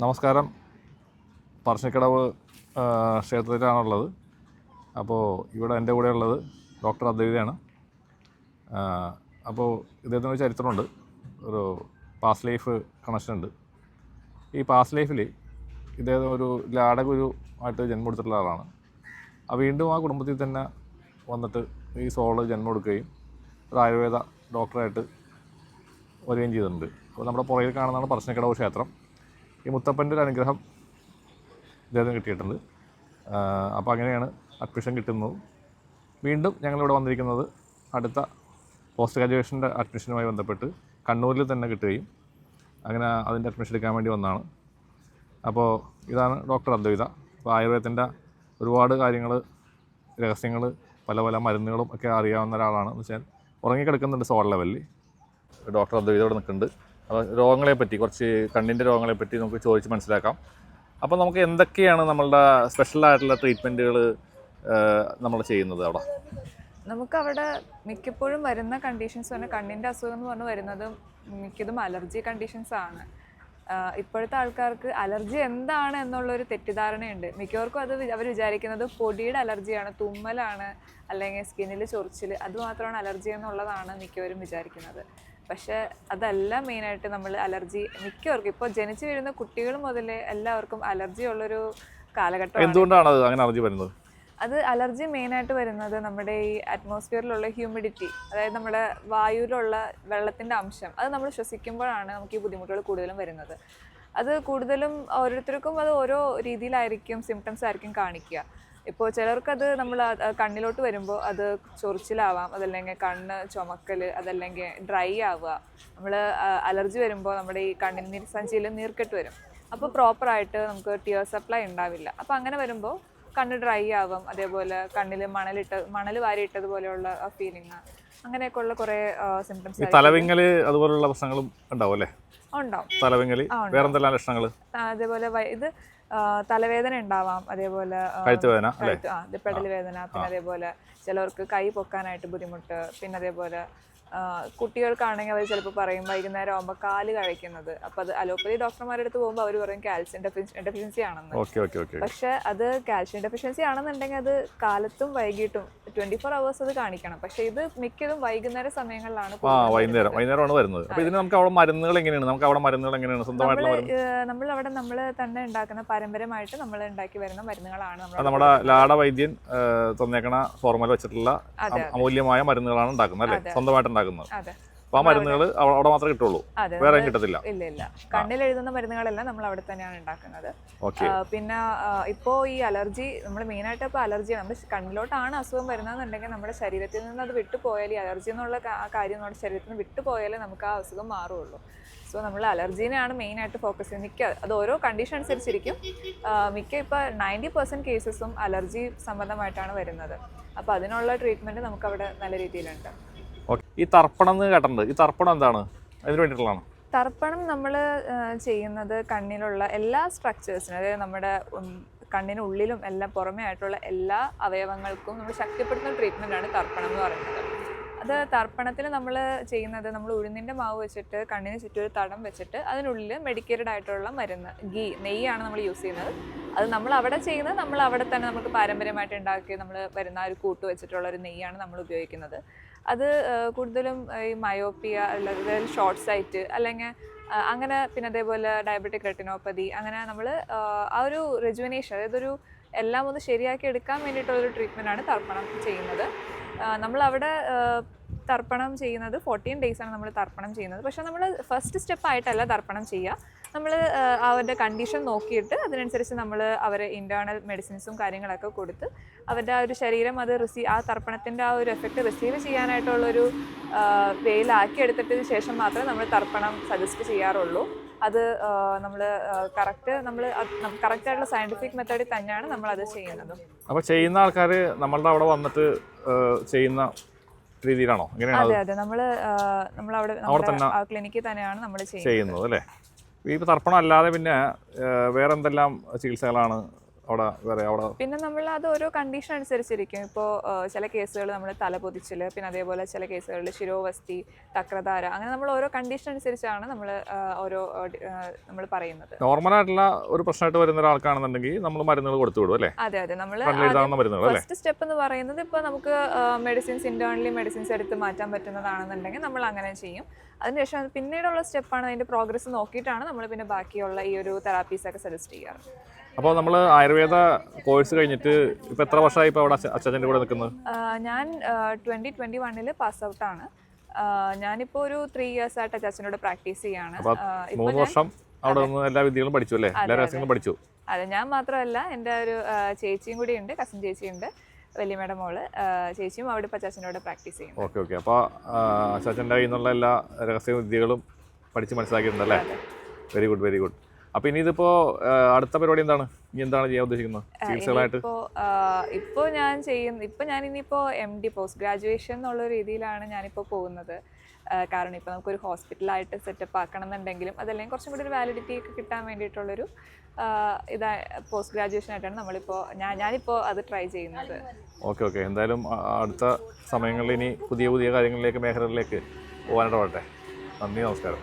നമസ്കാരം. പറശ്ശിക്കടവ് ആ, ക്ഷേത്രത്തിലാണുള്ളത്. അപ്പോൾ ഇവിടെ എന്റെ കൂടെ ഉള്ളത് ഡോക്ടർ അദ്വൈതയാണ്. അപ്പോൾ ഇദ്ദേഹത്തിന് ഒരു ചരിത്രമുണ്ട്. ഒരു പാസ്റ്റ് ലൈഫ് കണക്ഷൻ ഉണ്ട്. ഈ പാസ്റ്റ് ലൈഫിൽ ഇദ്ദേഹം ഒരു ലാടഗുരു ആയിട്ട് ജന്മം എടുത്തിട്ടുള്ള ആളാണ്. ആ വീണ്ടും ആ കുടുംബത്തിൽ തന്നെ വന്നിട്ട് ഈ സോൾ ജന്മം എടുക്കുകയും ഒരു ആയുർവേദ ഡോക്ടറായിട്ട് വരികയും ചെയ്തിട്ടുണ്ട്. അപ്പോൾ നമ്മുടെ പുറകിൽ കാണുന്നതാണ് പറശ്ശിനിക്കടവ് ക്ഷേത്രം. ഈ മുത്തപ്പന്റെ ഒരു അനുഗ്രഹം ഇദ്ദേഹത്തിന് കിട്ടിയിട്ടുണ്ട്. അപ്പോൾ അങ്ങനെയാണ് അഡ്മിഷൻ കിട്ടുന്നത്. വീണ്ടും ഞങ്ങളിവിടെ വന്നിരിക്കുന്നത് അടുത്ത പോസ്റ്റ് ഗ്രാജുവേഷന്റെ അഡ്മിഷനുമായി ബന്ധപ്പെട്ട് കണ്ണൂരിൽ തന്നെ കിട്ടുകയും അങ്ങനെ അതിന്റെ അഡ്മിഷൻ എടുക്കാൻ വേണ്ടി വന്നതാണ് അപ്പോൾ ഇതാണ് ഡോക്ടർ അദ്വൈത. അപ്പോൾ ആയുർവേദത്തിന്റെ ഒരുപാട് കാര്യങ്ങൾ രഹസ്യങ്ങൾ പല പല മരുന്നുകളും ഒക്കെ അറിയാവുന്ന ഒരാളാണ്. എന്ന് വെച്ചാൽ ഉറങ്ങിക്കിടക്കുന്നുണ്ട് സോൾ ലെവലിൽ. ഡോക്ടർ അദ്വൈത ഇവിടെ നിൽക്കുന്നുണ്ട്. അപ്പോൾ രോഗങ്ങളെ പറ്റി കുറച്ച് കണ്ണിന്റെ രോഗങ്ങളെ പറ്റി നമുക്ക് ചോദിച്ച് മനസ്സിലാക്കാം. അപ്പോൾ നമുക്ക് എന്തൊക്കെയാണ് നമ്മളുടെ സ്പെഷ്യലായിട്ടുള്ള ട്രീറ്റ്മെന്റുകൾ നമ്മൾ ചെയ്യുന്നത് അവിടെ? നമുക്കവിടെ മിക്കപ്പോഴും വരുന്ന കണ്ടീഷൻസ് പറഞ്ഞാൽ കണ്ണിന്റെ അസുഖം എന്ന് പറഞ്ഞ് വരുന്നത് മിക്കതും അലർജി കണ്ടീഷൻസ് ആണ്. ഇപ്പോഴത്തെ ആൾക്കാർക്ക് അലർജി എന്താണ് എന്നുള്ളൊരു തെറ്റിദ്ധാരണയുണ്ട്. മിക്കവർക്കും അത് അവർ വിചാരിക്കുന്നത് പൊടിയുടെ അലർജിയാണ് തുമ്മലാണ് അല്ലെങ്കിൽ സ്കിന്നിൽ ചൊറിച്ചിൽ അതുമാത്രമാണ് അലർജി എന്നുള്ളതാണ് മിക്കവരും വിചാരിക്കുന്നത്. പക്ഷേ അതല്ല മെയിനായിട്ട് നമ്മൾ അലർജി മിക്കവർക്കും. ഇപ്പോൾ ജനിച്ചു വീഴുന്ന കുട്ടികൾ മുതലേ എല്ലാവർക്കും അലർജി ഉള്ളൊരു കാലഘട്ടം എന്തുകൊണ്ടാണ് അത് അങ്ങനെ അലർജി വരുന്നത്? അത് അലർജി മെയിനായിട്ട് വരുന്നത് നമ്മുടെ ഈ അറ്റ്മോസ്ഫിയറിലുള്ള ഹ്യൂമിഡിറ്റി അതായത് നമ്മുടെ വായുവിലുള്ള വെള്ളത്തിന്റെ അംശം അത് നമ്മൾ ശ്വസിക്കുമ്പോഴാണ് നമുക്ക് ഈ ബുദ്ധിമുട്ടുകൾ കൂടുതലും വരുന്നത്. അത് കൂടുതലും ഓരോരുത്തർക്കും അത് ഓരോ രീതിയിലായിരിക്കും സിംറ്റംസ് ആയിരിക്കും കാണിക്കുക. ഇപ്പോൾ ചിലർക്കത് നമ്മൾ കണ്ണിലോട്ട് വരുമ്പോൾ അത് ചൊറിച്ചിലാവാം. അതല്ലെങ്കിൽ കണ്ണ് ചുമക്കൽ അതല്ലെങ്കിൽ ഡ്രൈ ആവുക. നമ്മൾ അലർജി വരുമ്പോൾ നമ്മുടെ ഈ കണ്ണിന് നീർസഞ്ചിയിൽ നീർക്കെട്ട് വരും. അപ്പോൾ പ്രോപ്പറായിട്ട് നമുക്ക് ടിയർ സപ്ലൈ ഉണ്ടാവില്ല. അപ്പോൾ അങ്ങനെ വരുമ്പോൾ കണ്ണ് ഡ്രൈ ആവും. അതേപോലെ കണ്ണിൽ മണലിട്ട് മണൽ വാരിയിട്ടതുപോലെയുള്ള ഫീലിംഗ് അങ്ങനെയൊക്കെയുള്ള കുറേ സിംറ്റംസ് തലവിങ്ങൽ അതുപോലെയുള്ള അതുപോലുള്ള പ്രശ്നങ്ങളും ഉണ്ടാവും അല്ലേ? ഉണ്ടാവും. ഉണ്ടാവും. വേറെന്തെല്ലാം ലക്ഷണങ്ങൾ അതേപോലെ ഇത് തലവേദന ഉണ്ടാവാം അതേപോലെ പെടൽ വേദന പിന്നെ അതേപോലെ ചിലവർക്ക് കൈ പൊക്കാനായിട്ട് ബുദ്ധിമുട്ട് പിന്നെ അതേപോലെ കുട്ടികൾക്കാണെങ്കിൽ അവർ ചിലപ്പോൾ പറയും വൈകുന്നേരം ആകുമ്പോൾ കാൽ കഴിക്കുന്നത് അപ്പോൾ അത് അലോപ്പതി ഡോക്ടർമാരുടെ അടുത്ത് പോകുമ്പോൾ അവർ പറയും കാൽസ്യം ഡെഫിഷ്യൻസി ആണെന്ന്. പക്ഷെ അത് കാൽസ്യം ഡെഫിഷ്യൻസി ആണെന്നുണ്ടെങ്കിൽ അത് കാലത്തും വൈകിട്ടും ട്വന്റി ഫോർ അവേഴ്സ് അത് കാണിക്കണം. പക്ഷേ ഇത് മിക്കതും വൈകുന്നേര സമയങ്ങളിലാണ് ആ വൈകുന്നേരം. വൈകുന്നേരമാണ് വരുന്നത്. അപ്പോൾ ഇതിന് നമുക്ക് അവിടെ മരുന്നുകൾ എങ്ങനെയാണ്? നമുക്ക് അവിടെ മരുന്നുകൾ എങ്ങനെയാണ്? സ്വന്തമായിട്ടുള്ള മരുന്ന്? നമ്മൾ അവിടെ നമ്മൾ തന്നെ ഉണ്ടാക്കുന്ന പാരമ്പര്യമായിട്ട് നമ്മൾ ഉണ്ടാക്കി വരുന്ന മരുന്നുകളാണ് നമ്മുടെ ലാട വൈദ്യൻ തന്നേക്കണ ഫോർമുല വെച്ചിട്ടുള്ള അമൂല്യമായ മരുന്നുകളാണ് ഉണ്ടാക്കുന്നത് അല്ലേ. സ്വന്തമായിട്ട് ഉണ്ടാക്കുന്നത്. അതെ. അപ്പോൾ ആ മരുന്നുകൾ അവിടെ മാത്രമേ കിട്ടുള്ളൂ. വേറെ കിട്ടത്തില്ല. ഇല്ല ഇല്ല കണ്ണിൽ എഴുതുന്ന മരുന്നുകളെല്ലാം നമ്മൾ അവിടെ തന്നെയാണ് ഉണ്ടാക്കുന്നത്. പിന്നെ ഇപ്പോ ഈ അലർജി നമ്മൾ മെയിൻ ആയിട്ട് ഇപ്പോൾ അലർജി നമ്മുടെ കണ്ണിലോട്ടാണ് അസുഖം വരുന്നതെന്നുണ്ടെങ്കിൽ നമ്മുടെ ശരീരത്തിൽ നിന്ന് അത് വിട്ടുപോയാൽ ഈ അലർജി എന്നുള്ള കാര്യം നമ്മുടെ ശരീരത്തിൽ നിന്ന് വിട്ടുപോയാലേ നമുക്ക് ആ അസുഖം മാറുള്ളൂ സോ നമ്മൾ അലർജീനെയാണ് മെയിൻ ആയിട്ട് ഫോക്കസ് ചെയ്യുന്നത്. മിക്ക അത് ഓരോ കണ്ടീഷൻ അനുസരിച്ചിരിക്കും. മിക്ക ഇപ്പോൾ നയന്റി പെർസെന്റ് കേസസും അലർജി സംബന്ധമായിട്ടാണ് വരുന്നത്. അപ്പോൾ അതിനുള്ള ട്രീറ്റ്മെന്റ് നമുക്ക് അവിടെ നല്ല രീതിയിലുണ്ട്. ഈ തർപ്പണം എന്ന് ഈ തർപ്പണം എന്താണ്? അതിന് വേണ്ടിയിട്ടുള്ളതാണ്. തർപ്പണം നമ്മൾ ചെയ്യുന്നത് കണ്ണിലുള്ള എല്ലാ സ്ട്രക്ചേഴ്സിനും അതായത് നമ്മുടെ കണ്ണിനുള്ളിലും എല്ലാം പുറമേ ആയിട്ടുള്ള എല്ലാ അവയവങ്ങൾക്കും നമ്മൾ ശക്തിപ്പെടുത്തുന്ന ട്രീറ്റ്മെന്റ് ആണ് തർപ്പണം എന്ന് പറയുന്നത്. അത് തർപ്പണത്തിൽ നമ്മൾ ചെയ്യുന്നത് നമ്മൾ ഉഴുന്നിന്റെ മാവ് വെച്ചിട്ട് കണ്ണിന് ചുറ്റും ഒരു തടം വെച്ചിട്ട് അതിനുള്ളിൽ മെഡിക്കേറ്റഡ് ആയിട്ടുള്ള മരുന്ന് ഗീ നെയ്യാണ് നമ്മൾ യൂസ് ചെയ്യുന്നത്. അത് നമ്മൾ അവിടെ ചെയ്യുന്നത് നമ്മൾ അവിടെ തന്നെ നമുക്ക് പാരമ്പര്യമായിട്ട് ഉണ്ടാക്കി നമ്മൾ വരുന്ന ഒരു കൂട്ട് വെച്ചിട്ടുള്ള ഒരു നെയ്യാണ് നമ്മൾ ഉപയോഗിക്കുന്നത്. അത് കൂടുതലും ഈ മയോപ്പിയ അല്ലെങ്കിൽ ഷോർട്ട് സൈറ്റ് അല്ലെങ്കിൽ അങ്ങനെ പിന്നെ അതേപോലെ ഡയബറ്റിക് റെറ്റിനോപ്പതി അങ്ങനെ നമ്മൾ ആ ഒരു റെജുവിനേഷൻ അതായത് ഒരു എല്ലാം ഒന്ന് ശരിയാക്കി എടുക്കാൻ വേണ്ടിയിട്ടുള്ളൊരു ട്രീറ്റ്മെന്റാണ് തർപ്പണം ചെയ്യുന്നത്. നമ്മളവിടെ തർപ്പണം ചെയ്യുന്നത് ഫോർട്ടീൻ ഡേയ്സാണ് നമ്മൾ തർപ്പണം ചെയ്യുന്നത്. പക്ഷേ നമ്മൾ ഫസ്റ്റ് സ്റ്റെപ്പായിട്ടല്ല തർപ്പണം ചെയ്യുക. നമ്മൾ അവരുടെ കണ്ടീഷൻ നോക്കിയിട്ട് അതിനനുസരിച്ച് നമ്മൾ അവരെ ഇന്റേർണൽ മെഡിസിൻസും കാര്യങ്ങളൊക്കെ കൊടുത്ത് അവരുടെ ആ ഒരു ശരീരം അത് റിസീവ് ആ തർപ്പണത്തിന്റെ ആ ഒരു എഫക്റ്റ് റിസീവ് ചെയ്യാനായിട്ടുള്ളൊരു വെയിലാക്കി എടുത്തിട്ടതിന് ശേഷം മാത്രമേ നമ്മൾ തർപ്പണം സജസ്റ്റ് ചെയ്യാറുള്ളൂ. അത് നമ്മൾ കറക്റ്റ് നമ്മൾ കറക്റ്റായിട്ടുള്ള സയന്റിഫിക് മെത്തേഡിൽ തന്നെയാണ് നമ്മൾ അത് ചെയ്യുന്നത്. അപ്പോൾ ചെയ്യുന്ന ആൾക്കാർ നമ്മളുടെ അവിടെ വന്നിട്ട് ചെയ്യുന്ന രീതിയിലാണോ? അതെ അതെ നമ്മൾ നമ്മൾ അവിടെ ക്ലിനിക്കിൽ തന്നെയാണ് നമ്മൾ ചെയ്യുന്നത് അല്ലേ? ഈ തർപ്പണം അല്ലാതെ പിന്നെ വേറെ എന്തെല്ലാം ചികിത്സകളാണ് അവിടെ വേറെ അവിടെ പിന്നെ നമ്മൾ അത് ഓരോ കണ്ടീഷൻ അനുസരിച്ചിരിക്കും. ഇപ്പോൾ ചില കേസുകൾ നമ്മൾ തലപൊതിച്ചിൽ പിന്നെ അതേപോലെ ചില കേസുകളിൽ ശിരോവസ്തി തക്രധാര അങ്ങനെ നമ്മൾ ഓരോ കണ്ടീഷൻ അനുസരിച്ചാണ് നമ്മൾ ഓരോ നമ്മൾ പറയുന്നത്. നോർമൽ ആയിട്ടുള്ള ഒരു പ്രശ്നമായിട്ട് വരുന്ന ഒരാൾക്കാണെന്നുണ്ടെങ്കിൽ നമ്മൾ മരുന്നുകൾ കൊടുത്തു വിടും അല്ലേ? അതെ അതെ. നമ്മൾ ഫസ്റ്റ് സ്റ്റെപ്പ് എന്ന് പറയുന്നത് ഇപ്പോൾ നമുക്ക് മെഡിസിൻസ് ഇന്റേണലി മെഡിസിൻസ് എടുത്ത് മാറ്റാൻ പറ്റുന്നതാണെന്നുണ്ടെങ്കിൽ നമ്മൾ അങ്ങനെ ചെയ്യും. അതിനുശേഷം പിന്നീടുള്ള സ്റ്റെപ്പാണ് അതിന്റെ പ്രോഗ്രസ് നോക്കിയിട്ടാണ് നമ്മൾ പിന്നെ ബാക്കിയുള്ള ഈ ഒരു തെറാപ്പീസ് ഒക്കെ സജസ്റ്റ് ചെയ്യാറ്. അപ്പോൾ നമ്മൾ ആയുർവേദ കോഴ്സ് കഴിഞ്ഞിട്ട് ഇപ്പോൾ എത്ര വർഷമായി ഇപ്പോൾ അവിടെ അച്ഛന്റെ കൂടെ നിൽക്കുന്നത് ഞാൻ ട്വന്റി ട്വന്റി വണ്ണിൽ പാസ് ഔട്ട് ആണ്. ഞാനിപ്പോൾ ഒരു ത്രീ ഇയേഴ്സ് ആയിട്ട് അച്ചാച്ചനോട് പ്രാക്ടീസ് ചെയ്യാണ്. മൂന്ന് വർഷം അവിടെ നിന്ന് എല്ലാ വിദ്യകളും പഠിച്ചു അല്ലേ? എല്ലാ രഹസ്യങ്ങളും പഠിച്ചു. അതെ ഞാൻ മാത്രമല്ല എന്റെ ഒരു ചേച്ചിയും കൂടി ഉണ്ട് കസിൻ ചേച്ചിയുണ്ട് വലിയമ്മയുടെ മോൾ. ചേച്ചിയും അവിടെ ഇപ്പോൾ കൂടെ പ്രാക്ടീസ് ചെയ്യും ഓക്കെ ഓക്കെ. അപ്പോൾ അച്ഛന്റെ കയ്യിൽ നിന്നുള്ള എല്ലാ രഹസ്യ വിദ്യകളും പഠിച്ച് മനസ്സിലാക്കിയിട്ടുണ്ടല്ലേ വെരി ഗുഡ് വെരി ഗുഡ് അപ്പോൾ ഇനി ഇതിപ്പോ അടുത്ത പരിപാടി എന്താണ്? ഇനി എന്താണ് ചെയ്യാൻ ഉദ്ദേശിക്കുന്നത്? ഇപ്പോ ഇപ്പോൾ ഞാൻ ചെയ്യുന്ന ഇപ്പൊ ഞാൻ ഇനിയിപ്പോ എം ഡി പോസ്റ്റ് ഗ്രാജുവേഷൻ എന്നുള്ള രീതിയിലാണ് ഞാനിപ്പോൾ പോകുന്നത്. കാരണം ഇപ്പോൾ നമുക്കൊരു ഹോസ്പിറ്റലായിട്ട് സെറ്റപ്പ് ആക്കണം എന്നുണ്ടെങ്കിലും അതല്ലെങ്കിൽ കുറച്ചും കൂടി ഒരു വാലിഡിറ്റി ഒക്കെ കിട്ടാൻ വേണ്ടിയിട്ടുള്ളൊരു ഇതാ പോസ്റ്റ് ഗ്രാജുവേഷൻ ആയിട്ടാണ് നമ്മളിപ്പോ ഞാൻ ഞാനിപ്പോൾ അത് ട്രൈ ചെയ്യുന്നത്. ഓക്കെ ഓക്കെ എന്തായാലും അടുത്ത സമയങ്ങളിൽ ഇനി പുതിയ പുതിയ കാര്യങ്ങളിലേക്ക് മേഖലകളിലേക്ക് പോകാനിടപെടട്ടെ നന്ദി നമസ്കാരം.